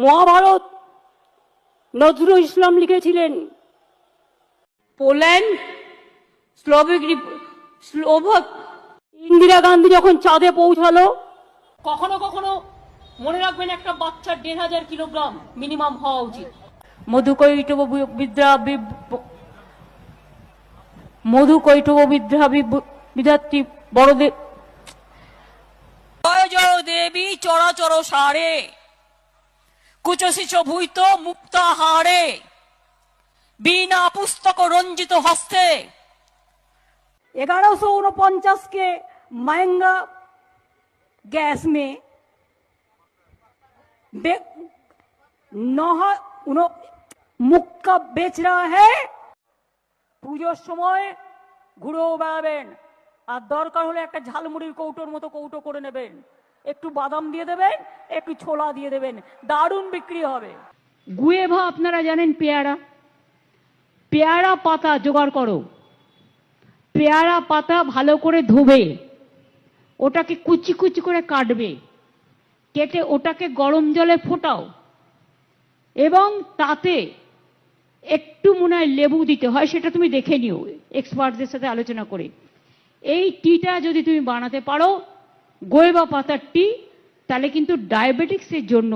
মহাভারত নজরুল ইসলাম লিখেছিলেন। Poland Slovak Slovak. Indira Gandhi যখন চাঁদে পৌঁছালো কখনো কখনো মনে রাখবেন একটা বাচ্চার দেড় হাজার কিলোগ্রাম মিনিমাম হওয়া উচিত। মধুকৈটব বিদ্যা বি- মধুকৈটব বিদ্যা বি- বিধাত্রী বড়দেব জয় জয় দেবী চরাচর সারে। কুচশিচ ভূত মুক্তাহারে বিনা পুস্তক রঞ্জিত হস্তে ग्यारह सौ उनपचास के महंगा गैस में बे- नौ उनो मुक्का बेच रहा है পুজোর সময় ঘুরেও বেড়াবেন আর দরকার হলে একটা ঝালমুড়ির কৌটোর মতো কৌটো করে নেবেন একটু বাদাম দিয়ে দেবেন, একটু ছোলা দিয়ে দেবেন, দারুণ বিক্রি হবে। গুয়েভা আপনারা জানেন পেয়ারা? পেয়ারা পাতা জোগাড় করো। পেয়ারা পাতা ভালো করে ধোবে। ওটাকে কুচি কুচি করে কাটবে। কেটে ওটাকে গরম জলে ফোটাও। এবং তাতে একটু মনে হয় লেবু দিতে হয়, সেটা তুমি দেখে নিও, এক্সপার্টদের সাথে আলোচনা করে। এই টিটা যদি তুমি বানাতে পারো গোয়েবা পাতার টি তাহলে কিন্তু ডায়াবেটিক্সের জন্য